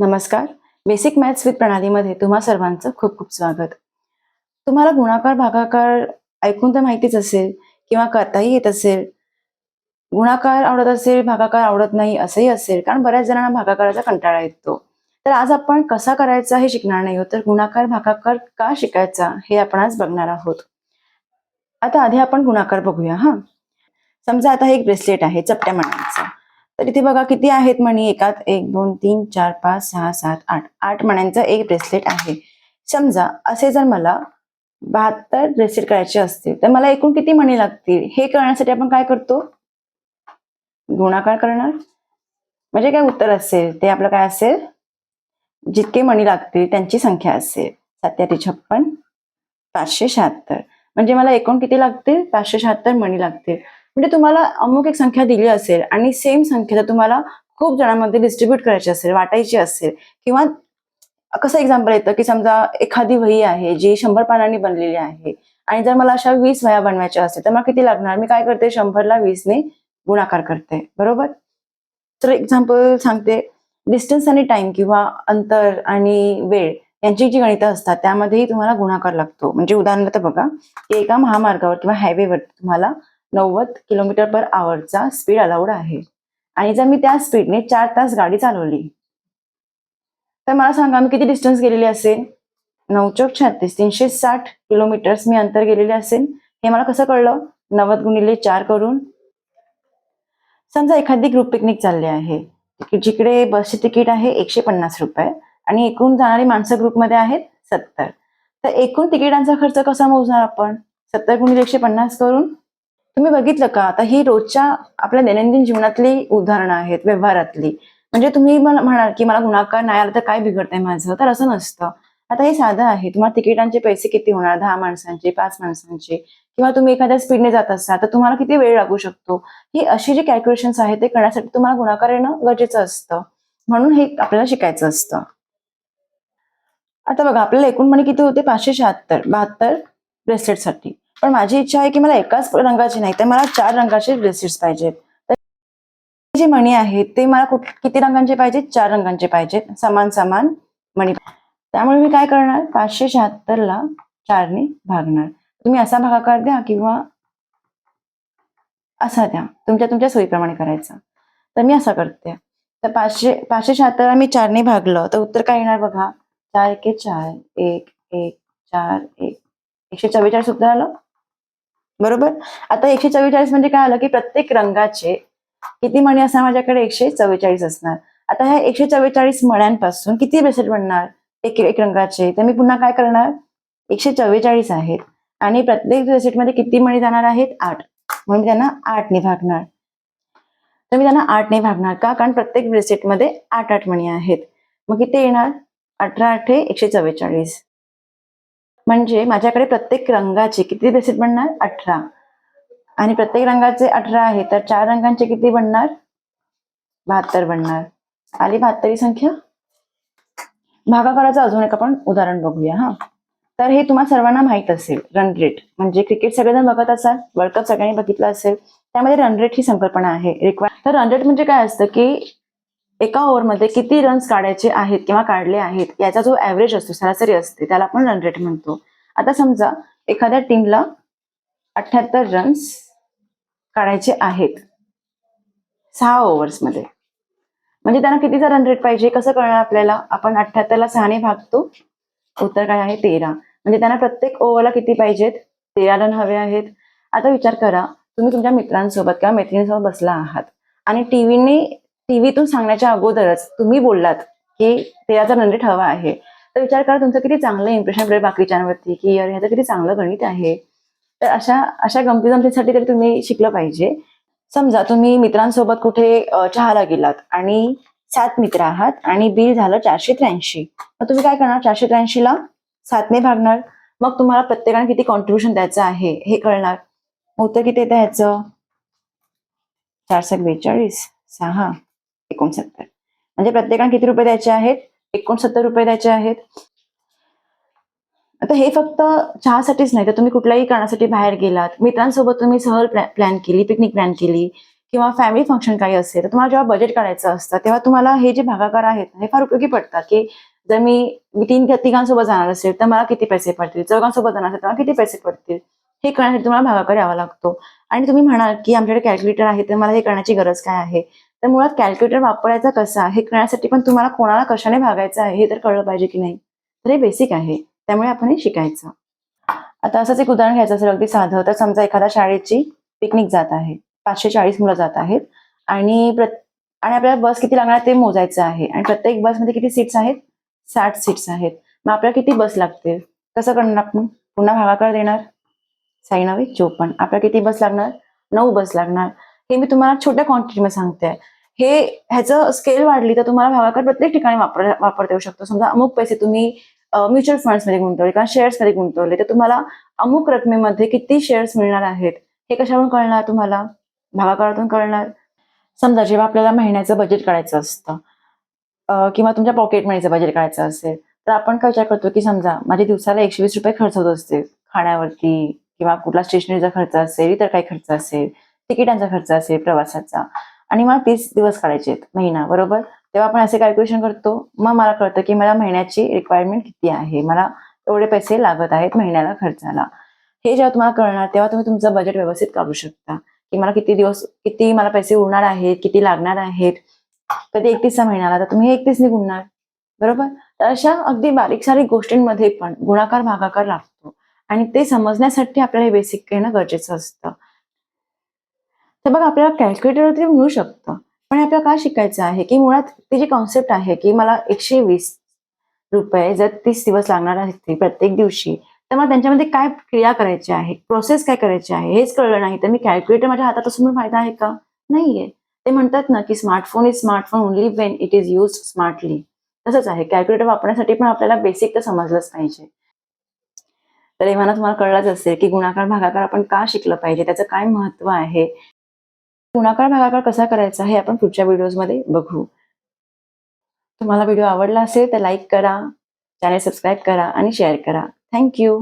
नमस्कार. Basic maths with प्रणालीमध्ये तुम्हा सर्वांचं खूप खूप स्वागत. तुम्हाला गुणाकार भागाकार ऐकून तर माहितीच असेल किंवा करताही येत असेल. गुणाकार आवडत असेल भागाकार आवडत नाही असंही असेल कारण बऱ्याच जणांना भागाकाराचा कंटाळा येतो. तर आज आपण कसा करायचा हे शिकणार नाही तर गुणाकार भागाकार का शिकायचा हे आपण आज बघणार आहोत. आता आधी आपण गुणाकार बघूया हा. समजा आता हे एक ब्रेसलेट आहे चपट्या मण्यांचा तर इथे बघा किती आहेत मणी एकात एक दोन तीन चार पाच सहा सात आठ. आठ मण्यांचं एक ब्रेसलेट आहे. समजा असे जर मला बहात्तर ब्रेसलेट करायचे असतील तर मला एकूण किती मणी लागतील? हे करण्यासाठी आपण काय करतो? गुणाकार करणार. म्हणजे काय उत्तर असेल? ते आपलं काय असेल? जितके मणी लागतील त्यांची संख्या असेल. सत्याहत्तर छप्पन पाचशे शहात्तर. म्हणजे मला एकूण किती लागतील? पाचशे शहात्तर मणी लागतील. म्हणजे तुम्हाला अमुक एक संख्या दिली असेल आणि सेम संख्या तुम्हाला खूप जणांमध्ये डिस्ट्रीब्यूट करायची असेल वाटायची असेल किंवा कसं एक्झाम्पल येतं की समजा एखादी वही आहे जी शंभर पानांनी बनलेली आहे आणि जर मला अशा वीस वह्या बनवायच्या असतील तर मला किती लागणार? मी काय करते? शंभरला वीसने गुणाकार करते. बरोबर? तर एक्झाम्पल सांगते. डिस्टन्स आणि टाइम किंवा अंतर आणि वेळ यांची जी गणितं असतात त्यामध्येही तुम्हाला गुणाकार लागतो. म्हणजे उदाहरणार्थ बघा की एका महामार्गावर किंवा हायवेवर तुम्हाला नव्वद किलोमीटर पर आवरचा स्पीड अलाउड आहे. आणि जर मी त्या स्पीडने चार तास गाडी चालवली तर मला सांगा मी किती डिस्टन्स गेलेली असेल? नऊ चौक छत्तीस तीनशे साठ किलोमीटर्स मी अंतर गेलेले असेल? हे मला कसं कळलं? नव्वद गुणिले चार करून समजा एखादी ग्रुप पिकनिक चालली आहे जिकडे बसचे तिकीट आहे एकशे पन्नास रुपये आणि एकूण जाणारी माणसं ग्रुपमध्ये आहेत सत्तर. तर एकूण तिकिटांचा खर्च कसा मोजणार आपण? सत्तर गुणिले एकशे पन्नास करून तुम्ही बघितलं का? आता ही रोजच्या आपल्या दैनंदिन जीवनातली उदाहरणं आहेत व्यवहारातली. म्हणजे तुम्ही मला म्हणाल की मला गुणाकार नाही आला तर काय बिघडतंय माझं? तर असं नसतं. आता हे साधं आहे. तुम्हाला तिकिटांचे पैसे किती होणार? दहा माणसांचे पाच माणसांचे? किंवा तुम्ही एखाद्या स्पीडने जात असाल तर तुम्हाला किती वेळ लागू शकतो? ही अशी जी कॅल्क्युलेशन्स आहेत ते करण्यासाठी तुम्हाला गुणाकार येणं गरजेचं असतं. म्हणून हे आपल्याला शिकायचं असतं. आता बघा आपल्याला एकूण मणी किती होते? पाचशे शहात्तर. बहात्तर ब्रेसलेटसाठी पण माझी इच्छा आहे की मला एकाच रंगाची नाही तर मला चार रंगाचे ब्रेसलेट्स पाहिजेत. तर जे मणी आहेत ते मला कुठ किती रंगांचे पाहिजेत? चार रंगांचे पाहिजेत. समान समान मणी त्यामुळे मी काय करणार? पाचशे शहात्तरला चारने भागणार. तुम्ही असा भागाकार द्या किंवा असा द्या. तुमच्या तुमच्या सोयीप्रमाणे करायचा. तर मी असा करते. तर पाचशे पाचशे शहात्तरला मी चारने भागलं. तर उत्तर काय येणार बघा? चार एके चार एक एक चार एक. एकशे चव्वेचाळीस उत्तर आलं? बरोबर? आता एकशे चव्वेचाळीस म्हणजे काय आलं की प्रत्येक रंगाचे किती मणी असणार माझ्याकडे? एकशे चव्वेचाळीस असणार. आता ह्या एकशे चव्वेचाळीस मण्यांपासून किती ब्रेसलेट बनणार? एक एक रंगाचे. तर मी पुन्हा काय करणार? एकशे चव्वेचाळीस आहेत. आणि प्रत्येक ब्रेसलेटमध्ये किती मणी जाणार आहेत? आठ. म्हणून मी त्यांना आठने भागणार. तर मी त्यांना आठने भागणार का? कारण प्रत्येक ब्रेसलेटमध्ये आठ आठ मणी आहेत. मग किती येणार? अठरा आठे एकशे चव्वेचाळीस म्हणजे माझ्याकडे प्रत्येक रंगाचे किती ब्रेसलेट बनणार? अठरा. आणि प्रत्येक रंगाचे अठरा आहे तर चार रंगांचे किती बनणार? बहात्तर बनणार. आली बहात्तरी संख्या? भागाकाराचं अजून एक आपण उदाहरण बघूया हा. तर हे तुम्हाला सर्वांना माहीत असेल रन रेट म्हणजे क्रिकेट सगळेजण बघत असाल वर्ल्ड कप सगळ्यांनी बघितलं असेल त्यामध्ये रन रेट ही संकल्पना आहे. रिक्वायर तर रन रेट म्हणजे काय असतं की एका ओव्हरमध्ये किती रन्स काढायचे आहेत किंवा काढले आहेत याचा जो ऍव्हरेज असतो सरासरी असते त्याला आपण रन रेट म्हणतो. आता समजा एखाद्या टीमला अठ्याहत्तर रन्स काढायचे आहेत सहा ओव्हर्समध्ये म्हणजे त्यांना कितीचा रन रेट पाहिजे कसं कळणार आपल्याला? आपण अठ्याहत्तरला सहाने भागतो उत्तर काय आहे? तेरा. म्हणजे त्यांना प्रत्येक ओव्हरला किती पाहिजेत? तेरा रन हवे आहेत. आता विचार करा तुम्ही तुमच्या मित्रांसोबत किंवा मैत्रिणीसोबत बसला आहात आणि टीव्हीने टीव्हीतून सांगण्याच्या अगोदरच तुम्ही बोललात की तेराचा रन रेट हवा आहे. तर विचार करा तुमचं किती चांगलं इम्प्रेशन पडेल बाकीच्यांवरती की यार ह्याचं किती चांगलं गणित आहे. तर अशा अशा गमती जमतीसाठी तरी तुम्ही शिकलं पाहिजे. समजा तुम्ही मित्रांसोबत कुठे चहाला गेलात आणि सात मित्र आहात आणि बिल झालं चारशे त्र्याऐंशी. मग तुम्ही काय करणार? चारशे त्र्याऐंशीला सातने भागणार. मग तुम्हाला प्रत्येकाने किती कॉन्ट्रीब्युशन द्यायचं आहे हे कळणार. उत्तर किती येतं ह्याचं चारशे बेचाळीस सहा. एकोणसत्तर. म्हणजे प्रत्येकाने किती रुपये द्यायचे आहेत? एकोणसत्तर रुपये द्यायचे आहेत. आता हे फक्त चहासाठीच नाही तर तुम्ही कुठल्याही कारणासाठी बाहेर गेलात मित्रांसोबत तुम्ही सहल प्लॅन केली पिकनिक प्लॅन केली किंवा फॅमिली फंक्शन काही असेल तर तुम्हाला जेव्हा बजेट काढायचं असतं तेव्हा तुम्हाला हे जे भागाकार आहेत हे फार उपयोगी पडतात की जर मी मी तीन तिघांसोबत जाणार असेल तर मला किती पैसे पडतील? चौघांसोबत जाणार असेल तर मला किती पैसे पडतील? हे करण्यासाठी तुम्हाला भागाकार यावा लागतो. आणि तुम्ही म्हणाल की आमच्याकडे कॅल्क्युलेटर आहे तर मला हे करण्याची गरज काय आहे? तर मुळात कॅल्क्युलेटर वापरायचा कसा हे करण्यासाठी पण तुम्हाला कोणाला कशाने भागायचं आहे हे तर कळलं पाहिजे की नाही. तर हे बेसिक आहे. त्यामुळे आपण हे शिकायचं. आता असंच एक उदाहरण घ्यायचं असेल अगदी साधं. तर समजा एखाद्या शाळेची पिकनिक जात आहे. पाचशे चाळीस मुलं जात आहेत. आणि प्रत आणि आपल्याला बस किती लागणार ते मोजायचं आहे. आणि प्रत्येक बसमध्ये किती सीट्स आहेत? साठ सीट्स आहेत. मग आपल्याला किती बस लागतील? कसं करणार आपण? पुन्हा भागाकार देणार? साईनावे चोपन्न. आपल्याला किती बस लागणार? नऊ बस लागणार. हे मी तुम्हाला छोट्या क्वांटिटीमध्ये सांगते. हे ह्याचं स्केल वाढली तर तुम्हाला भागाकार प्रत्येक ठिकाणी वापर वापरता येऊ शकतो. समजा अमुक पैसे तुम्ही म्युच्युअल फंड्समध्ये गुंतवले किंवा शेअर्समध्ये गुंतवले तर तुम्हाला अमुक रकमेमध्ये किती शेअर्स मिळणार आहेत? हे कशावरून कळणार तुम्हाला? भागाकारातून कळणार. समजा जेव्हा आपल्याला महिन्याचं बजेट काढायचं असतं किंवा तुमच्या पॉकेट मनीचं बजेट काढायचं असेल तर आपण काय विचार करतो की समजा माझे दिवसाला एकशे वीस रुपये खर्च होत असते खाण्यावरती किंवा कुठला स्टेशनरीचा खर्च असेल इतर काही खर्च असेल तिकिटांचा खर्च असेल प्रवासाचा आणि मला तीस दिवस काढायचे आहेत महिना बरोबर? तेव्हा आपण असे कॅल्क्युलेशन करतो. मग मला कळतं की मला महिन्याची रिक्वायरमेंट किती आहे? मला एवढे पैसे लागत आहेत महिन्याला खर्चाला. हे जेव्हा तुम्हाला कळणार तेव्हा तुम्ही तुमचं बजेट व्यवस्थित काढू शकता. की मला किती दिवस किती मला पैसे उरणार आहेत किती लागणार आहेत? कधी एकतीसचा महिन्याला तर तुम्ही एकतीस निघणार बरोबर? तर अशा अगदी बारीक सारीक गोष्टींमध्ये पण गुणाकार भागाकार लागतो. आणि ते समजण्यासाठी आपल्याला हे बेसिक येणं गरजेचं असतं. तर बघा आपल्याला कॅल्क्युलेटर मिळू शकतं. पण आपल्याला काय शिकायचं आहे? की मुळात ती जी कॉन्सेप्ट आहे की मला एकशे वीस रुपये जर तीस दिवस लागणार आहेत प्रत्येक दिवशी तर मला त्यांच्यामध्ये काय क्रिया करायची आहे? प्रोसेस काय करायची आहे? हेच कळलं नाही. तर मी कॅल्क्युलेटर माझ्या हातात असून पण फायदा आहे का? नाहीये. ते म्हणतात ना की smartphone is smartphone only when it is use smartly तसंच आहे. कॅल्क्युलेटर वापरण्यासाठी पण आपल्याला बेसिक तर समजलंच पाहिजे. तर एव्हाना तुम्हाला कळलंच असेल की गुणाकार भागाकार आपण का शिकलं पाहिजे? त्याचं काय महत्त्व आहे? गुणाकार भागाकार कसा करायचा हे आपण पुढच्या व्हिडिओजमध्ये बघू. तुम्हाला व्हिडिओ आवडला असेल तर लाईक करा चॅनल सबस्क्राईब करा आणि शेअर करा. थँक्यू